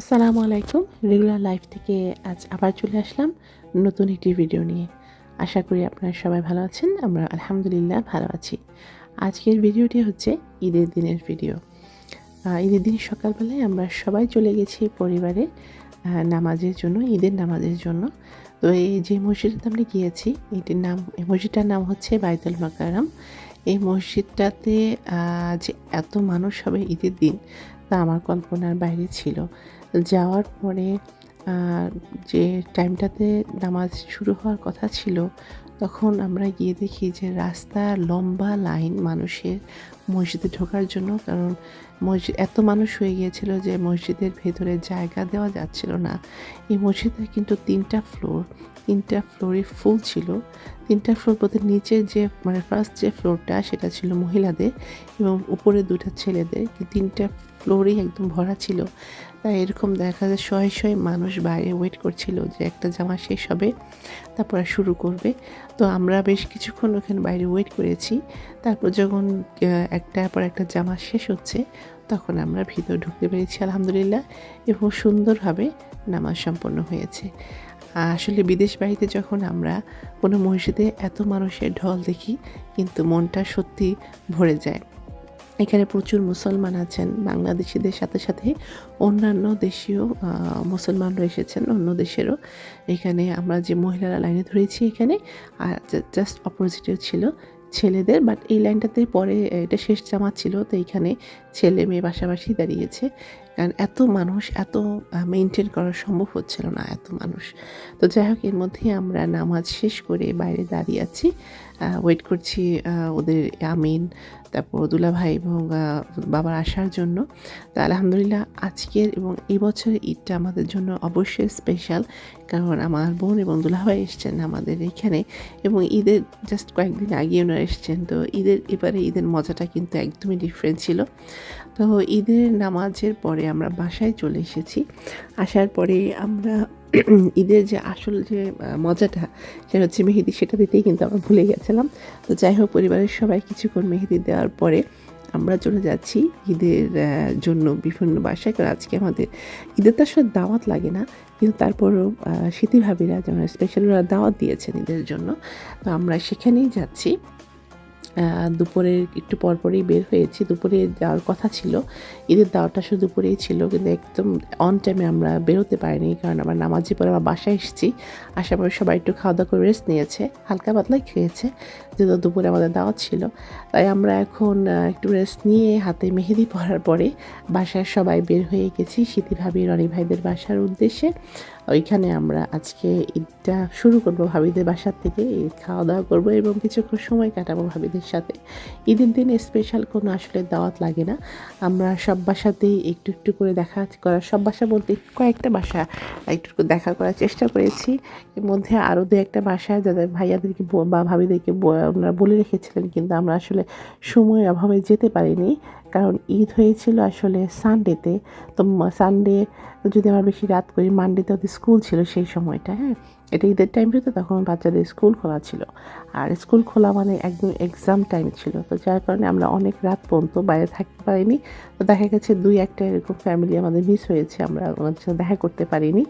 আসসালামু আলাইকুম। Regular life থেকে আজ আবার চলে আসলাম নতুন একটি ভিডিও নিয়ে। আশা করি আপনারা সবাই ভালো আছেন, আমরা আলহামদুলিল্লাহ ভালো আছি। আজকের ভিডিওটি হচ্ছে ঈদের দিনের ভিডিও ঈদের দিন সকালবেলায় আমরা সবাই চলে গেছি পরিবারে নামাজের জন্য, ঈদের নামাজের জন্য। তো এই যে মসজিদটাতে আমরা গিয়েছি, এটির নাম, এই মসজিদটার নাম হচ্ছে বাইতুল মাকারাম এই মসজিদটাতে যে এত মানুষ হবে ঈদের দিন, তা আমার কল্পনার বাইরে ছিল। যাওয়ার পরে যে টাইমটাতে নামাজ শুরু হওয়ার কথা ছিল, তখন আমরা গিয়ে দেখি যে রাস্তা লম্বা লাইন মানুষের মসজিদে ঢোকার জন্য, কারণ মসজিদ এত মানুষ হয়ে গিয়েছিল যে মসজিদের ভেতরে জায়গা দেওয়া যাচ্ছিল না। এই মসজিদে কিন্তু তিনটা ফ্লোর, তিনটা ফ্লোরে ফুল ছিল। তিনটা ফ্লোর বলতে নিচের যে মানে ফার্স্ট যে ফ্লোরটা, সেটা ছিল মহিলাদের এবং উপরে দুটো ছেলেদের। তিনটা ফ্লোরেই একদম ভরা ছিল। তাই এরকম দেখা যায় শয়ে শয়ে মানুষ বাইরে ওয়েট করছিল যে একটা জামা শেষ হবে তারপর শুরু করবে। তো আমরা বেশ কিছুক্ষণ ওখানে বাইরে ওয়েট করেছি। তারপর যখন আহ, একটার পর একটা জামা শেষ হচ্ছে তখন আমরা ভিতর ঢুকতে পেরেছি আলহামদুলিল্লাহ এবং সুন্দরভাবে নামাজ সম্পন্ন হয়েছে। আসলে বিদেশ বাড়িতে যখন আমরা কোনো মসজিদে এত মানুষের ঢল দেখি কিন্তু মনটা সত্যি ভরে যায়। এখানে প্রচুর মুসলমান আছেন, বাংলাদেশিদের সাথে সাথে অন্যান্য দেশীয় মুসলমানরা এসেছেন, অন্য দেশেরও। এখানে আমরা যে মহিলারা লাইনে ধরেছি এখানে, আর জাস্ট অপোজিটেও ছিল ছেলেদের, বাট এই লাইনটাতে পরে এটা শেষ জামাত ছিল, তো এইখানে ছেলে মেয়ে পাশাপাশি দাঁড়িয়েছে। কারণ এত মানুষ, এত মেনটেন করা সম্ভব হচ্ছিল না, এত মানুষ। তো যাই হোক, এর মধ্যে আমরা নামাজ শেষ করে বাইরে দাঁড়িয়ে আছি। ওয়েট করছি ওদের আমিন, তারপর দুলা ভাই এবং বাবার আসার জন্য। তো আলহামদুলিল্লাহ আজকের এবং এই বছরের ঈদটা আমাদের জন্য অবশ্যই স্পেশাল কারণ আমার বোন এবং দুলাভাই এসছেন আমাদের এখানে এবং ঈদের জাস্ট কয়েকদিন আগে ওনারা এসছেন। তো ঈদের, এবারে ঈদের মজাটা কিন্তু একদমই ডিফারেন্ট ছিল। তো ঈদের নামাজের পরে আমরা বাসায় চলে এসেছি। আসার পরে আমরা ঈদের যে আসল যে মজাটা সেটা হচ্ছে মেহেদি সেটা দিতেই কিন্তু আমরা ভুলে গেছিলাম। তো যাই হোক পরিবারের সবাই কিছুক্ষণ মেহেদি দেওয়ার পরে আমরা চলে যাচ্ছি ঈদের জন্য বিভিন্ন বাসায়। কারণ আজকে আমাদের ঈদের তো আসলে দাওয়াত লাগে না কিন্তু তারপরও আহ, স্মৃতি ভাবিরা যেমন স্পেশাল ওরা দাওয়াত দিয়েছেন ঈদের জন্য। তো আমরা সেখানেই যাচ্ছি। আহ, দুপুরের একটু পরপরই বের হয়েছি। দুপুরে যাওয়ার কথা ছিল। ঈদের দাওয়াটা শুধু দুপুরেই ছিল কিন্তু একদম অন টাইমে আমরা বেরোতে পারিনি কারণ আমার নামাজি পরে আমরা বাসায় এসেছি। আসার পরে সবাই একটু খাওয়া দাওয়া করে রেস্ট নিয়েছে। হালকা পাতলাই খেয়েছে যেহেতু দুপুরে আমাদের দাওয়াত ছিল। তাই আমরা এখন একটু রেস্ট নিয়ে হাতে মেহেদি পরার পরে বাসায় সবাই বের হয়ে গেছি। স্মৃতি ভাবি রনি ভাইদের বাসার উদ্দেশ্যে। ওইখানে আমরা আজকে ঈদটা শুরু করব ভাবিদের বাসার থেকে, ঈদ খাওয়া দাওয়া করব এবং কিছুক্ষণ সময় কাটাবো ভাবিদের সাথে। ঈদের দিনে স্পেশাল কোনো আসলে দাওয়াত লাগে না। আমরা সব বাসাতেই একটু একটু করে দেখা করার সব বাসা বলতে কয়েকটা বাসা একটু দেখা করার চেষ্টা করেছি। এর মধ্যে আরও দু একটা বাসা যাদের ভাইয়াদেরকে ব- ভাবিদেরকে ওনারা বলে রেখেছিলেন, কিন্তু আমরা আসলে সময় অভাবে যেতে পারিনি। কারণ ঈদ হয়েছিল আসলে সানডেতে তো সানডে যদি আমরা বেশি রাত করি মানডেতে ওদের স্কুল ছিল সেই সময়টা হ্যাঁ? এটা ঈদের টাইম ছিল, তখন বাচ্চাদের স্কুল খোলা ছিল। আর স্কুল খোলা মানে একদম এক্সাম টাইম ছিল। তো যার কারণে আমরা অনেক রাত পর্যন্ত বাইরে থাকতে পারিনি। তো দেখা গেছে দুই একটা এরকম ফ্যামিলি আমাদের মিস হয়েছে, আমরা ওনাদের সাথে দেখা করতে পারিনি।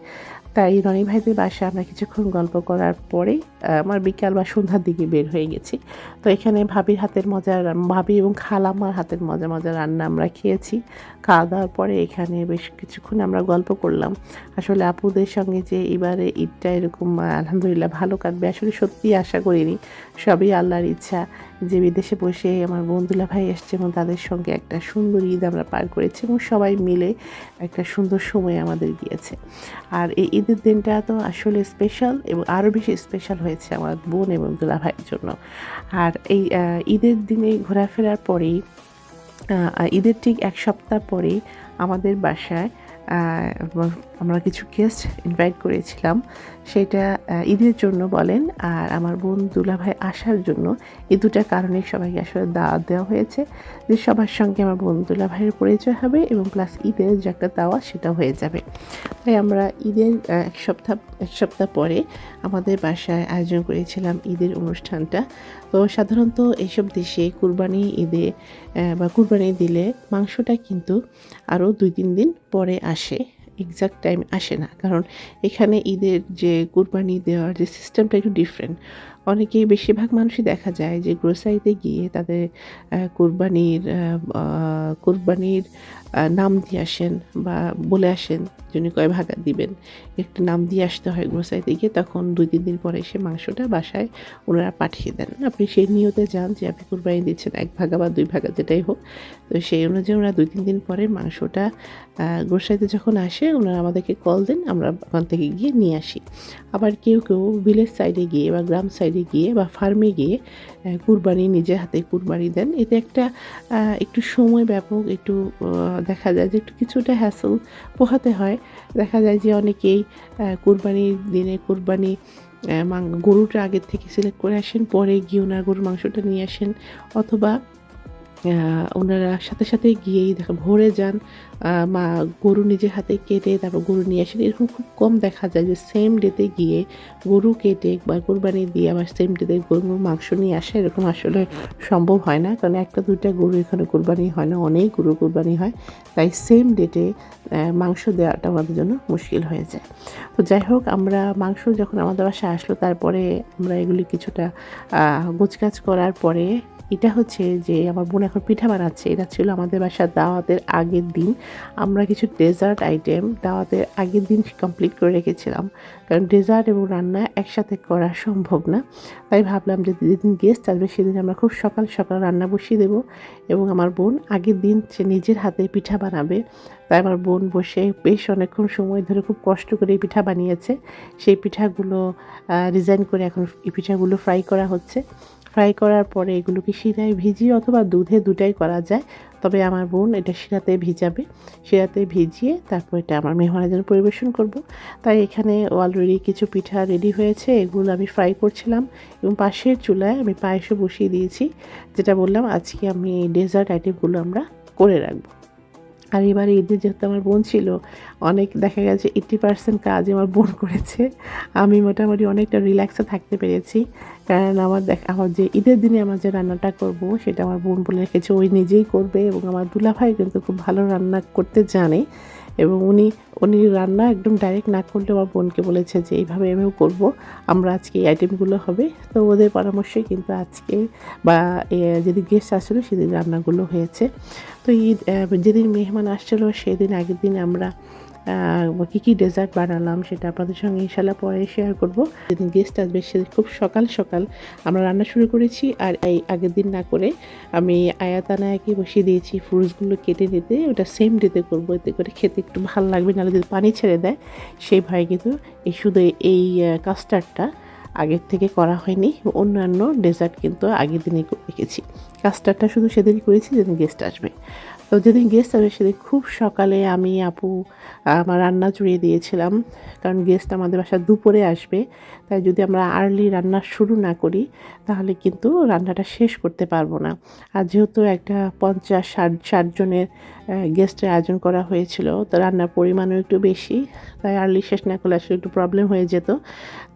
তাই রনি ভাইদের বাসায় আমরা কিছুক্ষণ গল্প করার পরে আমার বিকাল বা সন্ধ্যার দিকে বের হয়ে গেছি। তো এখানে ভাবির হাতের মজার ভাবি এবং খালামার হাতের মজা মজা রান্না আমরা খেয়েছি। খাওয়া দাওয়ার পরে এখানে বেশ কিছুক্ষণ আমরা গল্প করলাম। আসলে আপুদের সঙ্গে যে এবারে ঈদটা এরকম আলহামদুলিল্লাহ ভালো কাটবে, আসলে সত্যিই আশা করিনি। সবই আল্লাহর ইচ্ছা যে বিদেশে বসে আমার বন্ধুলা ভাই এসছে এবং তাদের সঙ্গে একটা সুন্দর ঈদ আমরা পার করেছি এবং সবাই মিলে একটা সুন্দর সময় আমাদের গিয়েছে। আর এই ঈদের দিনটা তো আসলে স্পেশাল এবং আরও বেশি স্পেশাল হয়েছে আমার বোন এবং দুলা ভাইয়ের জন্য। আর এই ঈদের দিনে ঘোরাফেরার পরেই ঈদের ঠিক এক সপ্তাহ পরেই আমাদের বাসায় আমরা কিছু গেস্ট ইনভাইট করেছিলাম, সেটা ঈদের জন্য বলেন, আর আমার বোন দুলাভাই আসার জন্য এই দুটা কারণে সবাইকে আসলে দাওয়াত দেওয়া হয়েছে যে সবার সঙ্গে আমার বোন দুলাভাইয়ের পরিচয় হবে এবং প্লাস ঈদের যে একটা দাওয়া সেটা হয়ে যাবে। তাই আমরা ঈদের এক সপ্তাহ এক সপ্তাহ পরে আমাদের বাসায় আয়োজন করেছিলাম ঈদের অনুষ্ঠানটা। তো সাধারণত এইসব দেশে কুরবানি ঈদে বা কুরবানি দিলে মাংসটা কিন্তু আরও দুই তিন দিন পরে আসে এক্সাক্ট টাইম আসে না। কারণ এখানে ঈদের যে কুরবানি দেওয়ার যে সিস্টেমটা একটু ডিফারেন্ট অনেকেই বেশিরভাগ মানুষই দেখা যায় যে গ্রোসারিতে গিয়ে তাদের কোরবানির কোরবানির নাম দিয়ে আসেন বা বলে আসেন যিনি কয় ভাগা দিবেন। একটু নাম দিয়ে আসতে হয় গ্রোসারিতে গিয়ে, তখন দুই, তিন দিন পরে এসে মাংসটা বাসায় ওনারা পাঠিয়ে দেন। আপনি সেই নিয়তে যান যে আপনি কোরবানি দিচ্ছেন এক ভাগা বা দুই ভাগা, যেটাই হোক। তো সেই অনুযায়ী ওনারা দুই, তিন দিন পরে মাংসটা গ্রোসারিতে যখন আসে, ওনারা আমাদেরকে কল দেন, আমরা ওখান থেকে গিয়ে নিয়ে আসি। আবার কেউ কেউ ভিলেজ সাইডে গিয়ে বা গ্রাম সাইডে গিয়ে বা ফার্মে গিয়ে কুরবানি নিজের হাতে কুরবানি দেন। এতে একটা একটু সময় ব্যাপক একটু দেখা যায় যে একটু কিছুটা হ্যাসল পোহাতে হয়। দেখা যায় যে অনেকেই কুরবানির দিনে কুরবানি গরুটা আগের থেকে সিলেক্ট করে আসেন, পরে গিয়ে ওনার গরুর মাংসটা নিয়ে আসেন, অথবা ওনারা সাথে সাথে গিয়েই দেখা ভরে যান। মা গরু নিজের হাতে কেটে তারপর গরু নিয়ে আসেন। এরকম খুব কম দেখা যায় যে সেম ডেতে গিয়ে গরু কেটে বা কোরবানি দিয়ে আবার সেম ডেতে গরুর মাংস নিয়ে আসে। এরকম আসলে সম্ভব হয় না। কারণ একটা, দুইটা গরু এখানে কোরবানি হয় না। অনেক গরু কোরবানি হয়। তাই সেম ডেটে মাংস দেওয়াটা আমাদের জন্য মুশকিল হয়ে যায়। তো যাই হোক, আমরা মাংস যখন আমাদের বাসায় আসলো, তারপরে আমরা এগুলি কিছুটা গোছগাছ করার পরে এটা হচ্ছে যে আমার বোন এখন পিঠা বানাচ্ছে। এটা ছিল আমাদের বাসার দাওয়াতের আগের দিন। আমরা কিছু ডেজার্ট আইটেম দাওয়াতের আগের দিন কমপ্লিট করে রেখেছিলাম। কারণ ডেজার্ট এবং রান্না একসাথে করা সম্ভব না। তাই ভাবলাম যে যেদিন গেস্ট আসবে সেদিন আমরা খুব সকাল সকাল রান্না বসিয়ে দেবো এবং আমার বোন আগের দিন সে নিজের হাতে পিঠা বানাবে। তাই আমার বোন বসে বেশ অনেকক্ষণ সময় ধরে খুব কষ্ট করে এই পিঠা বানিয়েছে। সেই পিঠাগুলো ডিজাইন করে এখন এই পিঠাগুলো ফ্রাই করা হচ্ছে। ফ্রাই করার পরে এগুলোকে শিরায় ভিজিয়ে অথবা দুধে দুটাই করা যায়। তবে আমার বোন এটা শিরাতে ভিজাবে। শিরাতে ভিজিয়ে তারপর এটা আমার মেহমানের জন্য পরিবেশন করব। তাই এখানে অলরেডি কিছু পিঠা রেডি হয়েছে, এগুলো আমি ফ্রাই করছিলাম এবং পাশের চুলায় আমি পায়েসও বসিয়ে দিয়েছি। যেটা বললাম, আজকে আমি ডেজার্ট আইটেমগুলো আমরা করে রাখব। আর এবারে ঈদে যেহেতু আমার বোন ছিল, অনেক দেখা গেছে এইট্টি পার্সেন্ট কাজ আমার বোন করেছে। আমি মোটামুটি অনেকটা রিল্যাক্সে থাকতে পেরেছি। কারণ আমার দেখ, আমার যে ঈদের দিনে আমার যে রান্নাটা করব, সেটা আমার বোন বলে রেখেছে, ওই নিজেই করবে এবং আমার দুলাভাই কিন্তু খুব ভালো রান্না করতে জানে। এবং উনি উনি রান্না একদম ডাইরেক্ট না করলে আমার বোনকে বলেছে যে, এইভাবে আমিও করব। আমরা আজকে এই আইটেমগুলো হবে। তো ওদের পরামর্শে কিন্তু আজকে বা যদি গেস্ট আসছিল সেদিন রান্নাগুলো হয়েছে। তো ঈদ যেদিন মেহমান আসছিল সেদিন আগের দিন আমরা কী কী ডেজার্ট বানালাম সেটা আপনাদের সঙ্গে ইনশাল্লাহ পরে শেয়ার করব। যেদিন গেস্ট আসবে সেদিন খুব সকাল সকাল আমরা রান্না শুরু করেছি আর এই আগের দিন না করে আমি আয়াতানায়াকে বসিয়ে দিয়েছি ফ্রুটসগুলো কেটে নিতে, ওটা সেম ডেতে করব, এতে করে খেতে একটু ভালো লাগবে, নাহলে যদি পানি ছেড়ে দেয়, সেই ভয় কিন্তু এই শুধু এই কাস্টার্ডটা আগের থেকে করা হয়নি, অন্যান্য ডেজার্ট কিন্তু আগের দিনে রেখেছি। কাস্টার্ডটা শুধু সেদিন করেছি, যেদিন গেস্ট আসবে। তো যেদিন গেস্ট আসবে সেদিন খুব সকালে আমি, আপু, আমার রান্না চড়িয়ে দিয়েছিলাম। কারণ গেস্ট আমাদের বাসা দুপুরে আসবে। তাই যদি আমরা আর্লি রান্না শুরু না করি, তাহলে কিন্তু রান্নাটা শেষ করতে পারব না। আর যেহেতু একটা পঞ্চাশ, ষাট ষাটজনের গেস্টের আয়োজন করা হয়েছিল, তো রান্নার পরিমাণও একটু বেশি। তাই আর্লি শেষ না করলে আসলে একটু প্রবলেম হয়ে যেত।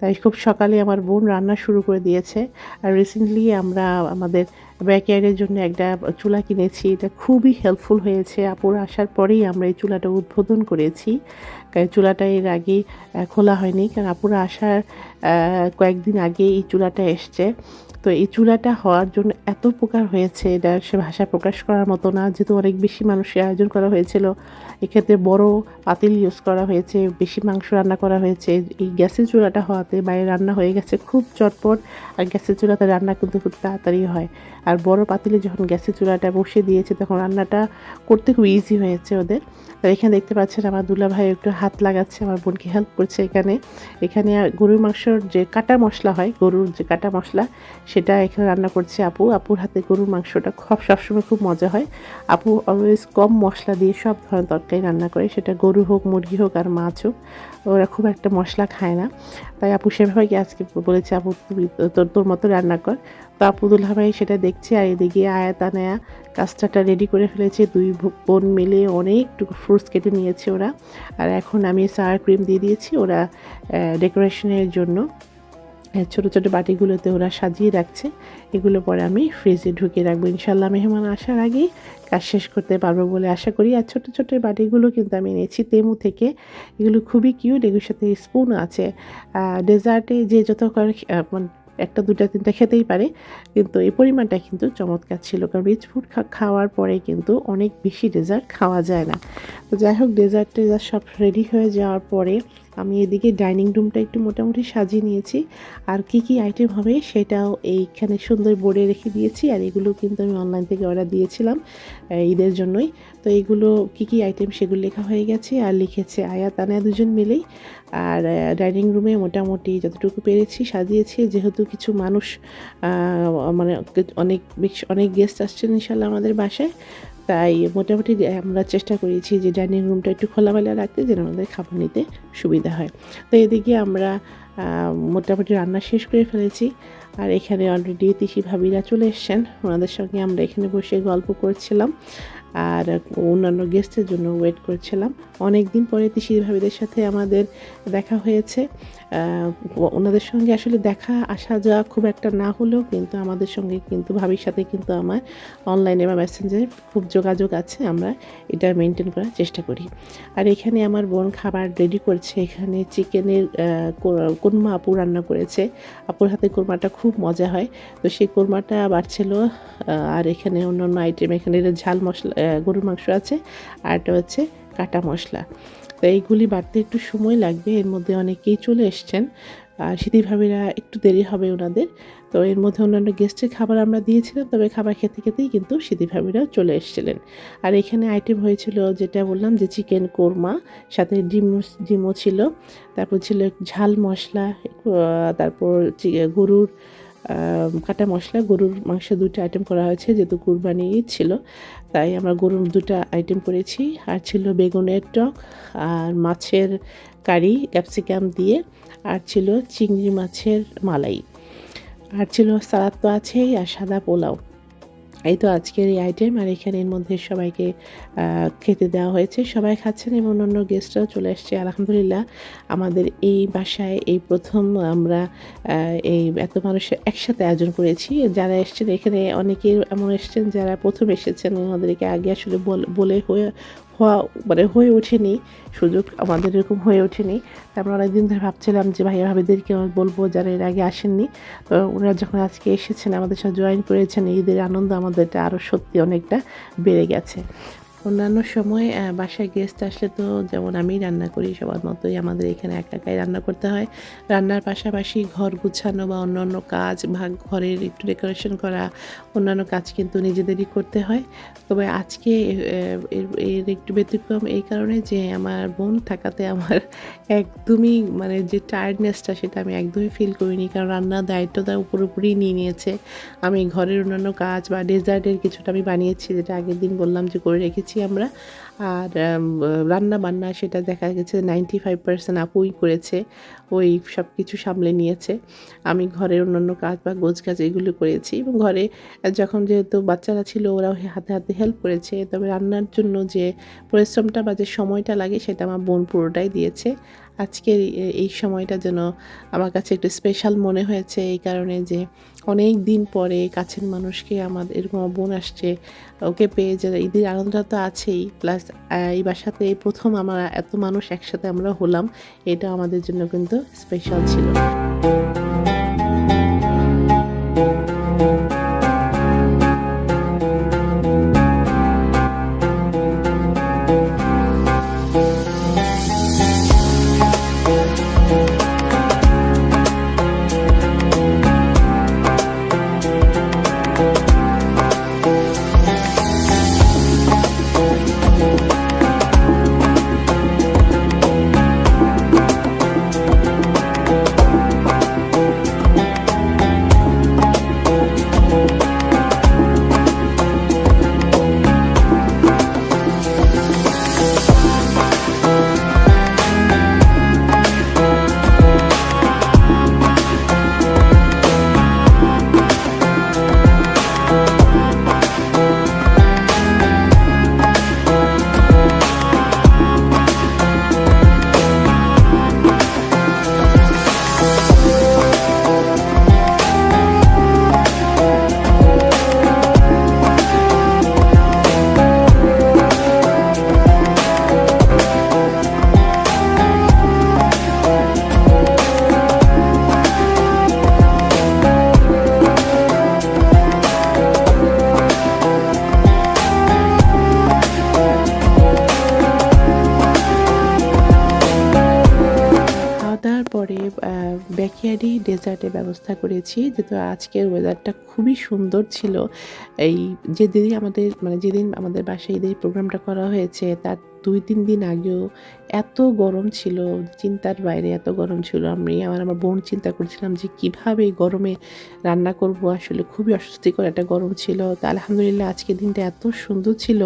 তাই খুব সকালে আমার বোন রান্না শুরু করে দিয়েছে। আর রিসেন্টলি আমরা আমাদের ব্যাকয়ার্ডের জন্য একটা চুলা কিনেছি। এটা খুবই হেল্পফুল হয়েছে। আপুর আসার পরেই আমরা এই চুলাটা উদ্বোধন করেছি। চুলাটা এর আগে খোলা হয়নি। কারণ আপুরা আসার কয়েকদিন আগে এই চুলাটা এসছে। তো এই চুলাটা হওয়ার জন্য এত উপকার হয়েছে। এটা সে ভাষা প্রকাশ করার মতো না। যেহেতু অনেক বেশি মানুষের আয়োজন করা হয়েছিল, এক্ষেত্রে বড় পাতিল ইউজ করা হয়েছে, বেশি মাংস রান্না করা হয়েছে। এই গ্যাসের চুলাটা হওয়াতে বাইরে রান্না হয়ে গেছে খুব চটপট। আর গ্যাসের চুলাতে রান্না কিন্তু খুব তাড়াতাড়ি হয়। বড় পাতিলে যখন গ্যাসের চুলাটা বসে দিয়েছে, তখন রান্নাটা করতে খুব ইজি হয়েছে ওদের। তো এখানে দেখতে পাচ্ছেন আমার দুলা ভাই একটু হাত লাগাচ্ছে, আমার বোনকে হেল্প করছে এখানে। এখানে গরুর মাংসর যে কাটা মশলা হয়, গরুর যে কাটা মশলা, সেটা এখানে রান্না করছে আপু। আপুর হাতে গরুর মাংসটা খুব, সবসময় খুব মজা হয়। আপু অলওয়েজ কম মশলা দিয়ে সব ধরনের তরকারি রান্না করে, সেটা গরু হোক, মুরগি হোক আর মাছ হোক, ওরা খুব একটা মশলা খায় না। তাই আপু সেভাবে আজকে বলেছে, আপু তুমি তোর তোর মতো রান্না কর। আপুদুল ভাই সেটা দেখছে আর এদিকে আয়াত আনায়া কাস্টারটা রেডি করে ফেলেছে। দুই বোন মিলে অনেকটুকু ফ্রুটস কেটে নিয়েছে ওরা। আর এখন আমি সার ক্রিম দিয়ে দিয়েছি ওরা ডেকোরেশনের জন্য। ছোট ছোট বাটিগুলোতে ওরা সাজিয়ে রাখছে। এগুলো পরে আমি ফ্রিজে ঢুকিয়ে রাখব। ইনশাল্লাহ মেহমান আসার আগেই কাজ শেষ করতে পারব বলে আশা করি। আর ছোট ছোট বাটিগুলো কিন্তু আমি নিয়েছি তেমু থেকে। এগুলো খুবই কিউট এগুলোর সাথে স্পুন আছে। ডেজার্টে যে যত মানে একটা দুটা তিনটা খেতেই পারে। কিন্তু এই পরিমাণটা কিন্তু চমৎকার ছিল। কারণ রিচ ফুড খাওয়ার পরে কিন্তু অনেক বেশি ডেজার্ট খাওয়া যায় না। তো যাই হোক ডেজার্ট টেজার্ট সব রেডি হয়ে যাওয়ার পরে আমি এদিকে ডাইনিং রুমটা একটু মোটামুটি সাজিয়ে নিয়েছি। আর কি কি আইটেম হবে সেটাও এইখানে সুন্দর বোর্ডে রেখে দিয়েছি। আর এগুলো কিন্তু আমি অনলাইন থেকে অর্ডার দিয়েছিলাম ঈদের জন্যই। তো এগুলো কি কি আইটেম সেগুলো লেখা হয়ে গেছে আর লিখেছে আয়াত আনা দুজন মিলেই। আর ডাইনিং রুমে মোটামুটি যতটুকু পেরেছি সাজিয়েছি। যেহেতু কিছু মানুষ মানে অনেক অনেক গেস্ট আসছেন ইনশাল্লাহ আমাদের বাসায়। তাই মোটামুটি আমরা চেষ্টা করেছি যে ডাইনিং রুমটা একটু খোলামেলা রাখতে যেন আমাদের খাবার নিতে সুবিধা হয়। তো এদিকে আমরা মোটামুটি রান্না শেষ করে ফেলেছি। আর এখানে অলরেডি তিসি ভাবিরা চলে এসছেন। ওনাদের সঙ্গে আমরা এখানে বসে গল্প করছিলাম। আর অন্যান্য গেস্টের জন্য ওয়েট করছিলাম। অনেক দিন পরে তিসি ভাবিদের সাথে আমাদের দেখা হয়েছে। ওনাদের সঙ্গে আসলে দেখা, আসা যাওয়া খুব একটা না হলেও কিন্তু আমাদের সঙ্গে কিন্তু ভাবির সাথে কিন্তু আমার অনলাইনে বা মেসেঞ্জারে খুব যোগাযোগ আছে। আমরা এটা মেনটেন করার চেষ্টা করি। আর এখানে আমার বোন খাবার রেডি করছে। এখানে চিকেনের কোরমা আপু রান্না করেছে। আপুর হাতে কোরমাটা খুব মজা হয়। তো সেই কোরমাটা বাড়ছিল আর এখানে অন্য অন্য আইটেম এখানে ঝাল মশলা গরুর মাংস আছে, আর একটা হচ্ছে কাটা মশলা। তো এইগুলি বাড়তে একটু সময় লাগবে, এর মধ্যে অনেকেই চলে এসছেন। আর স্মৃতি ভাবিরা একটু দেরি হবে ওনাদের। তো এর মধ্যে অন্যান্য গেস্টের খাবার আমরা দিয়েছিলাম, তবে খাবার খেতে খেতেই কিন্তু স্মৃতি ভাবিরাও চলে এসেছিলেন। আর এখানে আইটেম হয়েছিল যেটা বললাম যে চিকেন কোরমা, সাথে ডিম ডিমও ছিল। তারপর ছিল ঝাল মশলা তারপর গরুর কাটা মশলা, গরুর মাংস দুটো আইটেম করা হয়েছে, যেহেতু কুরবানি ঈদ ছিল, তাই আমরা গরুর দুটো আইটেম করেছি। আর ছিল বেগুনের টক, আর মাছের কারি ক্যাপসিকাম দিয়ে, আর ছিল চিংড়ি মাছের মালাই। আর ছিল সালাদ তো আছেই, আর সাদা পোলাও। এই তো আজকের এই আইটেম আর এখানে এর মধ্যে সবাইকে খেতে দেওয়া হয়েছে। সবাই খাচ্ছেন এবং অন্য গেস্টরাও চলে আসছে, আলহামদুলিল্লাহ। আমাদের এই বাসায় এই প্রথম আমরা এই এত মানুষের একসাথে আয়োজন করেছি। যারা এসছেন, এখানে অনেকে এমন এসছেন যারা প্রথম এসেছেন। ওনাদেরকে আগে আসলে বল- বলে হয়ে হওয়া মানে হয়ে ওঠেনি, সুযোগ আমাদের এরকম হয়ে ওঠেনি। তারপর অনেকদিন ধরে ভাবছিলাম যে ভাইয়া ভাবিদেরকে আমি বলব যারা এর আগে আসেননি। তো ওনারা যখন আজকে এসেছেন, আমাদের সাথে জয়েন করেছেন, ঈদের আনন্দ আমাদেরটা আরও সত্যি অনেকটা বেড়ে গেছে। অন্যান্য সময় বাসায় গেস্ট আসলে তো যেমন আমি রান্না করি, সবার মতোই আমাদের এখানে এক একাই রান্না করতে হয়। রান্নার পাশাপাশি ঘর গুছানো বা অন্যান্য কাজ, ভাগ ঘরের একটু ডেকোরেশন করা, অন্যান্য কাজ কিন্তু নিজেদেরই করতে হয়। তবে আজকে এর একটু ব্যতিক্রম এই কারণে যে আমার বোন থাকাতে আমার একদমই মানে যে টায়ার্ডনেসটা সেটা আমি একদমই ফিল করিনি। কারণ রান্নার দায়িত্বটা পুরোপুরি নিয়ে নিয়েছে। আমি ঘরের অন্যান্য কাজ বা ডেজার্টের কিছুটা আমি বানিয়েছি, যেটা আগের দিন বললাম যে করে রেখেছি। আমরা। আর রান্না বান্না সেটা দেখা গেছে নাইনটি ফাইভ পার্সেন্ট আপুই করেছে, ওই সব কিছু সামলে নিয়েছে। আমি ঘরের অন্যান্য কাজ বা গোজ কাজ এগুলো করেছি এবং ঘরে যখন যেহেতু বাচ্চারা ছিল ওরাও হাতে হাতে হেল্প করেছে, তবে রান্নার জন্য যে পরিশ্রমটা বা যে সময়টা লাগে সেটা আমার বোন পুরোটাই দিয়েছে। আজকের এই- সময়টা যেন আমার কাছে একটু স্পেশাল মনে হয়েছে, এই কারণে যে অনেক দিন পরে কাছের মানুষকে আমাদের এরকম বোন আসছে, ওকে পেয়ে যে ঈদের আনন্দটা তো আছেই প্লাস এই বাসাতে প্রথম আমার এত মানুষ একসাথে আমরা হলাম, এটা আমাদের জন্য কিন্তু স্পেশাল ছিল। ব্যবস্থা করেছি যেহেতু আজকের ওয়েদারটা খুবই সুন্দর ছিল। এই যে দিনই আমাদের মানে যেদিন আমাদের বাসায় ঈদের প্রোগ্রামটা করা হয়েছে, তার দুই, তিন দিন আগেও এত গরম ছিল, চিন্তার বাইরে এত গরম ছিল। আমি আমার আমার বোন চিন্তা করছিলাম যে কীভাবে এই গরমে রান্না করব, আসলে খুবই অস্বস্তিকর একটা গরম ছিল। তা আলহামদুলিল্লাহ আজকের দিনটা এত সুন্দর ছিল।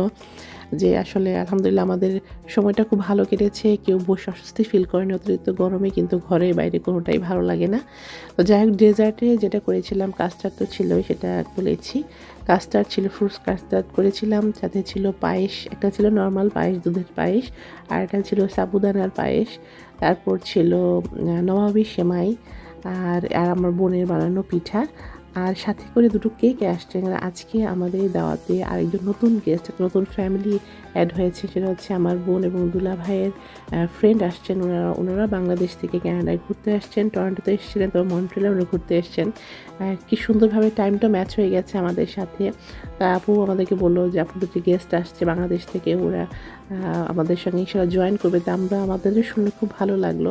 যে আসলে আলহামদুলিল্লাহ আমাদের সময়টা খুব ভালো কেটেছে, কেউ বসে অস্বস্তি ফিল করেনি, অতিরিক্ত গরমে কিন্তু ঘরে বাইরে কোনোটাই ভালো লাগে না। তো যাই হোক ডেজার্টে যেটা করেছিলাম কাস্টার্ড তো ছিলই, সেটা বলেছি কাস্টার্ড ছিল ফ্রুটস কাস্টার্ড করেছিলাম, সাথে ছিল পায়েস, একটা ছিল নর্মাল পায়েস, দুধের পায়েস, আর একটা ছিল সাবুদানার পায়েস। তারপর ছিল নবাবি সেমাই, আর আর আমার বোনের বানানো পিঠা। আর সাথে করে দুটো কেক আসছে। আজকে আমাদের দাওয়াতে আরেকজন নতুন গেস্ট একটা নতুন ফ্যামিলি অ্যাড হয়েছে। সেটা হচ্ছে আমার বোন এবং দুলা ভাইয়ের ফ্রেন্ড আসছেন। ওনারা ওনারা বাংলাদেশ থেকে ক্যানাডায় ঘুরতে আসছেন টরন্টোতে এসেছিলেন তো মন্ট্রেলে ওনারা ঘুরতে এসছেন। কি সুন্দরভাবে টাইমটা ম্যাচ হয়ে গেছে আমাদের সাথে। তা আপু আমাদেরকে বলল যে, আপু, দুটি গেস্ট আসছে বাংলাদেশ থেকে। ওরা আমাদের সঙ্গে সেটা জয়েন করবে। তা আমরা, আমাদের শুনে খুব ভালো লাগল।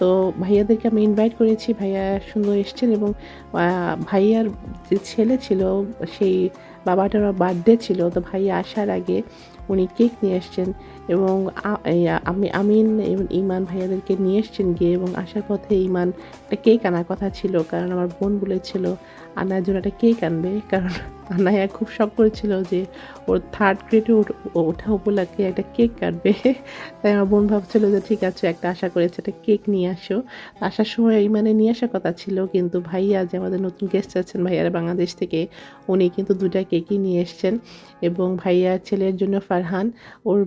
তো ভাইয়াদেরকে আমি ইনভাইট করেছি, ভাইয়া সুন্দর এসছেন এবং ভাইয়ার যে ছেলে ছিল, সেই বাবাটার বার্থডে ছিল, তো ভাইয়া আসার আগে উনি কেক নিয়ে এসছেন এবং আমি, আমিন এবং ইমান ভাইয়াদেরকে নিয়ে এসছেন গিয়ে এবং আসার পথে ইমান একটা কেক আনার কথা ছিল, কারণ আমার বোন বলেছিল আনার জন্য একটা কেক আনবে, কারণ আনায়া খুব শখ করেছিল যে ওর থার্ড গ্রেডে ওঠা উপলক্ষে একটা কেক কাটবে। তাই আমার বোন ভাবছিল যে ঠিক আছে, একটা আশা করেছে, একটা কেক নিয়ে আসো। আসার সময় মানে নিয়ে আসার কথা ছিল, কিন্তু ভাইয়া যে আমাদের নতুন গেস্ট আছেন, ভাইয়ারা বাংলাদেশ থেকে, উনি কিন্তু দুটা কেকই নিয়ে এসছেন। এবং ভাইয়া ছেলের জন্য ফারহান, ওর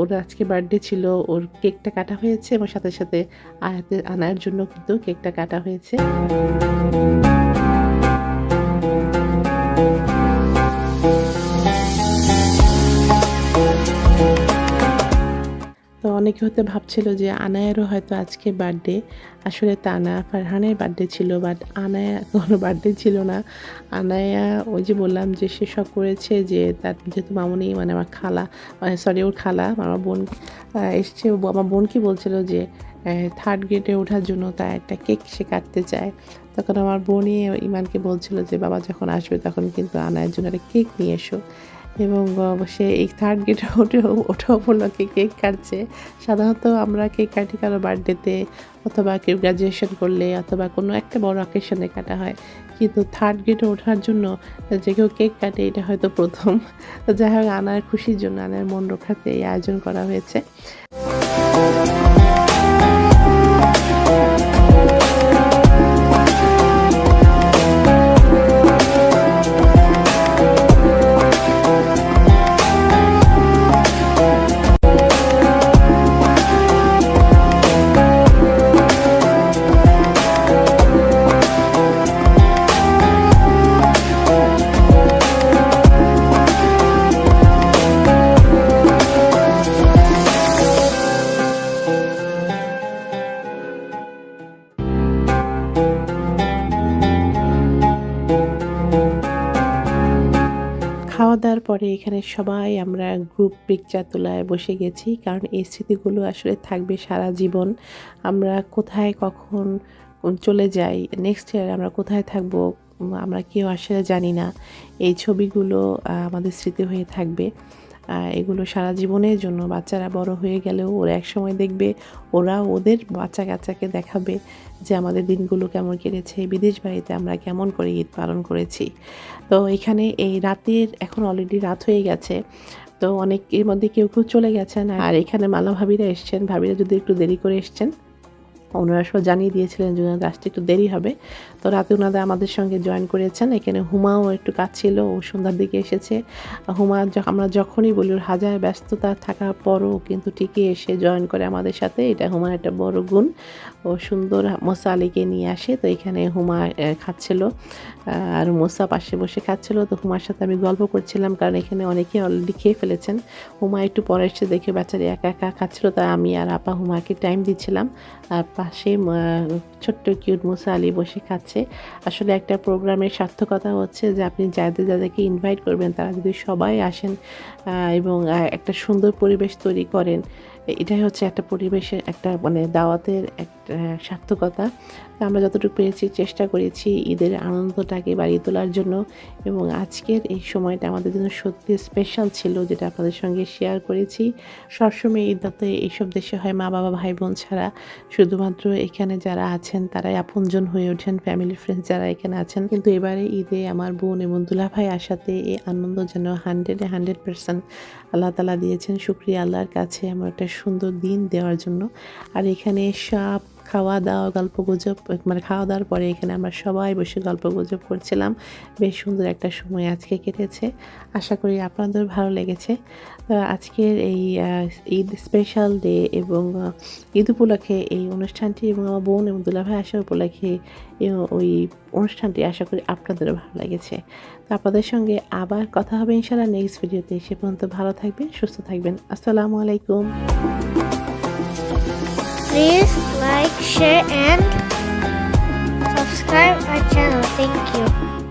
ওর আজকে বার্থডে ছিল, ওর কেকটা কাটা হয়েছে এবং সাথে সাথে আনার জন্য কিন্তু কেকটা কাটা হয়েছে। তো অনেকে হয়তো ভাবছিল যে আনায়ারও হয়তো আজকে বার্থডে আসলে তা না, ফারহানের বার্থডে ছিল বাট আনায়া কোনো বার্থডে ছিল না। আনায়া ওই যে বললাম যে সে সব করেছে যে তার যেহেতু মামনি মানে আমার খালা মানে সরি ওর খালা, আমার বোন এসছে। আমার বোন কি বলছিল যে থার্ড গ্রেডে ওঠার জন্য তার একটা কেক সে কাটতে চায়। তখন আমার বোনই ইমানকে বলছিল যে, বাবা যখন আসবে তখন কিন্তু আনায়ের জন্য একটা কেক নিয়ে এসো। এবং সে এই থার্ড গেটে ওঠে ওঠা উপলক্ষে কেক কাটছে। সাধারণত আমরা কেক কাটি কারও বার্থডেতে অথবা কেউ গ্র্যাজুয়েশন করলে অথবা কোনো একটা বড় অকেশনে কাটা হয়। কিন্তু থার্ড গেটে ওঠার জন্য যে কেউ কেক কাটে, এটা হয়তো প্রথম। যাই হোক, আনার খুশির জন্য, আনার মন রক্ষাতে এই আয়োজন করা হয়েছে। পরে এখানে সবাই আমরা গ্রুপ পিকচার তোলায় বসে গেছি, কারণ এই স্মৃতিগুলো আসলে থাকবে সারা জীবন। আমরা কোথায় কখন চলে যাই নেক্সট ইয়ার আমরা কোথায় থাকব, আমরা কেউ আসলে জানি না। এই ছবিগুলো আমাদের স্মৃতি হয়ে থাকবে। এগুলো সারা জীবনের জন্য বাচ্চারা বড় হয়ে গেলেও ওরা এক সময় দেখবে, ওরা ওদের বাচ্চা কাচ্চাকে দেখাবে যে আমাদের দিনগুলো কেমন কেটেছে, বিদেশ বাড়িতে আমরা কেমন করে ঈদ পালন করেছি। তো এখানে এই রাতের, এখন অলরেডি রাত হয়ে গেছে, তো অনেকের মধ্যে কেউ কেউ চলে গেছেন। আর এখানে মালা ভাবিরা এসছেন, ভাবিরা যদি একটু দেরি করে এসছেন ওনারা সব জানিয়ে দিয়েছিলেন যে ওনাদের আসতে একটু দেরি হবে। তো রাতে ওনাদের আমাদের সঙ্গে জয়েন করেছেন। এখানে হুমাও একটু কাজ ছিল, ও সন্ধ্যার দিকে এসেছে। হুমা আমরা যখনই বলি ওর হাজার ব্যস্ততা থাকার পরও কিন্তু ঠিকই এসে জয়েন করে আমাদের সাথে। এটা হুমার একটা বড় গুণ। ও সুন্দর মোসা আলীকে নিয়ে আসে। তো এখানে হুমা খাচ্ছিল। আর মোসা পাশে বসে খাচ্ছিল। তো হুমার সাথে আমি গল্প করছিলাম কারণ এখানে অনেকে অলরেডি খেয়ে ফেলেছেন। হুমা একটু পরে এসে দেখে বাচ্চারা একা একা খাচ্ছিল। তাই আমি আর আপা হুমাকে টাইম দিচ্ছিলাম। আর পাশে ছোট্ট কিউট মুসা আলী বসে খাচ্ছে। আসলে একটা প্রোগ্রামের সার্থকতা হচ্ছে যে আপনি যাদের যাদেরকে ইনভাইট করবেন, তারা যদি সবাই আসেন এবং একটা সুন্দর পরিবেশ তৈরি করেন এটাই হচ্ছে একটা পরিবেশের একটা মানে দাওয়াতের একটা সার্থকতা। আমরা যতটুকু পেরেছি চেষ্টা করেছি ঈদের আনন্দটাকে বাড়িয়ে তোলার জন্য এবং আজকের এই সময়টা আমাদের জন্য সত্যি স্পেশাল ছিল যেটা আপনাদের সঙ্গে শেয়ার করেছি। সবসময় ঈদাতে এইসব দেশে হয় মা, বাবা, ভাই, বোন ছাড়া। শুধুমাত্র এখানে যারা আছেন তারাই আপনজন হয়ে ওঠেন ফ্যামিলি ফ্রেন্ডস যারা এখানে আছেন। কিন্তু এবারে ঈদে আমার বোন এবং দুলা ভাই আসাতে এই আনন্দ যেন হান্ড্রেডে হান্ড্রেড পার্সেন্ট আল্লাহ তালা দিয়েছেন। শুক্রিয়া আল্লাহর কাছে আমার একটা সুন্দর দিন দেওয়ার জন্য। আর এখানে সব খাওয়া দাওয়া, গল্প গুজব মানে খাওয়া দাওয়ার পরে এখানে আমরা সবাই বসে গল্প গুজব করছিলাম। বেশ সুন্দর একটা সময় আজকে কেটেছে। আশা করি আপনাদের ভালো লেগেছে। আজকের এই ঈদ স্পেশাল ডে এবং ঈদ উপলক্ষে এই অনুষ্ঠানটি এবং আমার বোন এবং দুলাভাই আসা উপলক্ষে ওই অনুষ্ঠানটি আশা করি আপনাদেরও ভালো লেগেছে। তো আপনাদের সঙ্গে আবার কথা হবে ইনশাআল্লাহ নেক্সট ভিডিওতে সে পর্যন্ত ভালো থাকবেন, সুস্থ থাকবেন। আসসালামু আলাইকুম। Please like, share, and subscribe our channel. Thank you.